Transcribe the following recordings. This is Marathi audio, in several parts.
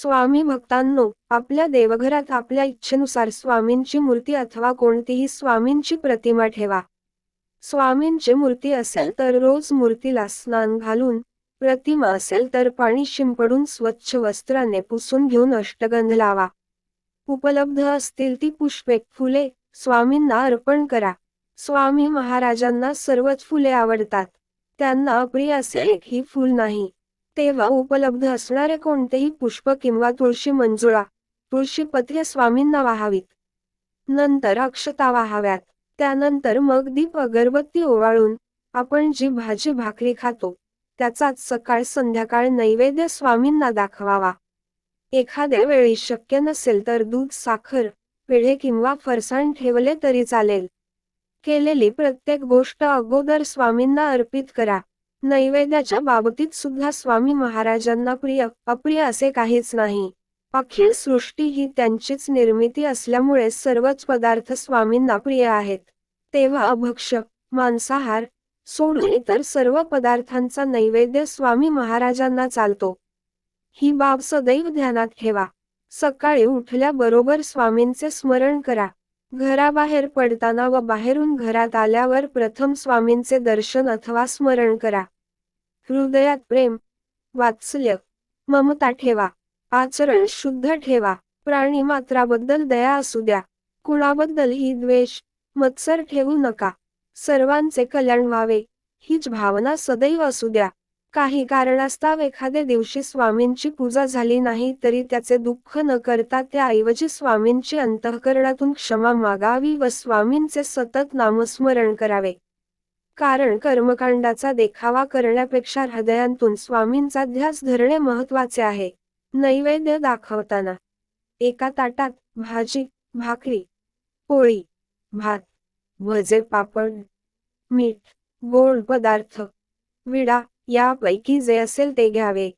स्वामी भक्तांनो आपल्या देवघरात आपल्या इच्छेनुसार स्वामींची मूर्ती अथवा कोणतीही स्वामींची प्रतिमा ठेवा. स्वामींची मूर्ती असेल तर रोज मूर्तीला स्नान घालून प्रतिमा असेल तर पाणी शिंपडून स्वच्छ वस्त्राने पुसून घेऊन अष्टगंध लावा. उपलब्ध असतील ती पुष्पे फुले स्वामींना अर्पण करा. स्वामी महाराजांना सर्वच फुले आवडतात. त्यांना अप्रिय असेल एकही फूल नाही. तेव्हा उपलब्ध असणारे कोणतेही पुष्प किंवा तुळशी मंजुळा तुळशीपत्रे स्वामींना वाहावीत. नंतर अक्षता वाहाव्यात. त्यानंतर मग दीप अगरबत्ती ओवाळून आपण जी भाजी भाकरी खातो त्याचाच सकाळ संध्याकाळ नैवेद्य स्वामींना दाखवावा. एखाद्या वेळी शक्य नसेल तर दूध साखर पेढे किंवा फरसाण ठेवले तरी चालेल. केलेली प्रत्येक गोष्ट अगोदर स्वामींना अर्पित करा. नैवेद्याच्या बाबतीत सुद्धा स्वामी महाराजांना प्रिय अप्रिय असे काहीच नाही. अखिल सृष्टी ही त्यांचीच निर्मिती असल्यामुळे सर्वच पदार्थ स्वामींना प्रिय आहेत. तेव्हा अभक्ष मांसाहार सोडून इतर सर्व पदार्थांचा नैवेद्य स्वामी महाराजांना चालतो. ही बाब सदैव ध्यानात ठेवा. सकाळी उठल्याबरोबर स्वामींचे स्मरण करा. घराबाहेर पडताना व बाहेरून घरात आल्यावर प्रथम स्वामींचे दर्शन अथवा स्मरण करा. हृदयात प्रेम वात्सल्य ममता ठेवा. आचरण शुद्ध ठेवा. प्राणी मात्राबद्दल दया असू द्या. कुणाबद्दलही द्वेष मत्सर ठेवू नका. सर्वांचे कल्याण व्हावे. हीच भावना सदैव असू द्या. काही कारणास्तव एखाद्या दिवशी स्वामींची पूजा झाली नाही तरी त्याचे दुःख न करता त्याऐवजी स्वामींची अंतःकरणातून क्षमा मागावी व स्वामींचे सतत नामस्मरण करावे. कारण कर्मकांडाचा देखावा करण्यापेक्षा हृदयांतून स्वामींचा ध्यास धरणे महत्त्वाचे आहे. नैवेद्य दाखवताना. एका ताटात भाजी भाकरी पोळी भात भजे पापड मीठ गोड पदार्थ विडा यापैकी जे असेल ते घ्यावे.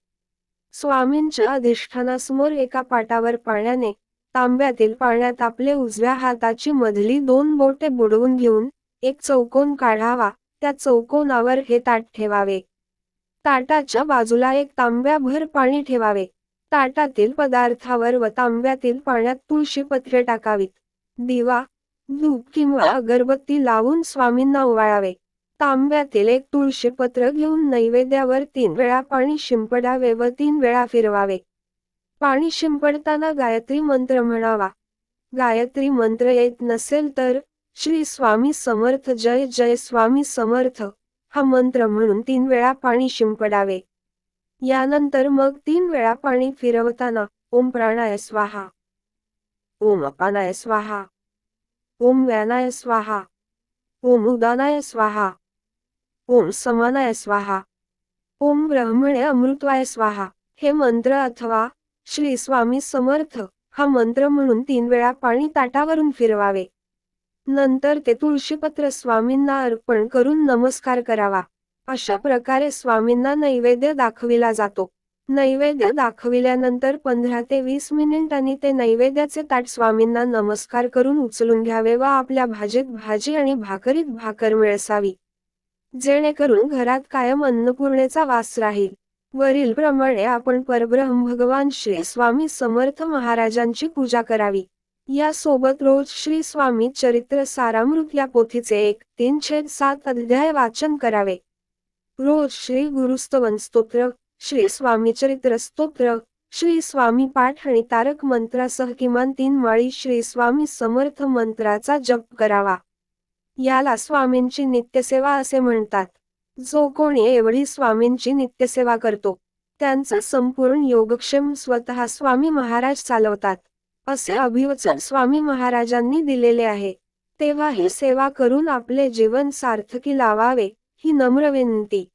स्वामींच्या अधिष्ठानासमोर एका पाटावर पाण्याने तांब्यातील पाण्यात आपले उजव्या हाताची मधली दोन बोटे बुडवून घेऊन एक चौकोन काढावा त्या चौकोनावर हे ताट ठेवावे. ताटाच्या बाजूला एक तांब्याभर पाणी ठेवावे. ताटातील पदार्थावर व तांब्यातील पाण्यात तुळशी पत्रे टाकावीत. दिवा धूप किंवा अगरबत्ती लावून स्वामींना ओवाळावे. तांब्यातील एक तुळशी पत्र घेऊन नैवेद्यावर तीन वेळा पाणी शिंपडावे व तीन वेळा फिरवावे. पाणी शिंपडताना गायत्री मंत्र म्हणावा. गायत्री मंत्र येत नसेल तर श्री स्वामी समर्थ जय जय स्वामी समर्थ हा मंत्र म्हणून तीन वेळा पाणी शिंपडावे. यानंतर मग तीन वेळा पाणी फिरवताना ओम प्राणाय स्वाहा. ओम अपानाय स्वाहा. ओम व्यानाय स्वाहा. ओम उदानाय स्वाहा. ओम समानाय स्वाहा. ओम ब्रह्मणे अमृतवाय स्वाहा. हे मंत्र अथवा श्री स्वामी समर्थ हा मंत्र म्हणून तीन वेळा पाणी ताटावरून फिरवावे. नंतर ते तुळशीपत्र स्वामींना अर्पण करून नमस्कार करावा. अशा प्रकारे स्वामींना नैवेद्य दाखविला जातो. नैवेद्य दाखविल्यानंतर पंधरा ते वीस मिनिटांनी ते नैवेद्याचे ताट स्वामींना नमस्कार करून उचलून घ्यावे व आपल्या भाजीत भाजी आणि भाकरीत भाकर मिळसावी. जेणेकरून घरात कायम अन्नपूर्णेचा वास राहील. वरील प्रमाणे आपण परब्रह्म भगवान श्री स्वामी समर्थ महाराजांची पूजा करावी. या सोबत रोज श्री स्वामी चरित्र सारामृत या पोथीचे एक तीन छेद सात अध्याय वाचन करावे. रोज श्री गुरुस्तवन स्तोत्र श्री स्वामी चरित्र स्तोत्र श्री स्वामी पाठ आणि तारक मंत्रासह किमान तीन माळी श्री स्वामी समर्थ मंत्राचा जप करावा. याला स्वामींची नित्यसेवा असे म्हणतात. जो कोणी एवढी स्वामींची नित्यसेवा करतो त्यांचा संपूर्ण योगक्षेम स्वतः स्वामी महाराज चालवतात. असे अभिवचन स्वामी महाराजांनी दिलेले आहे. तेव्हा ही सेवा करून आपले जीवन सार्थकी लावावे ही नम्र विनंती.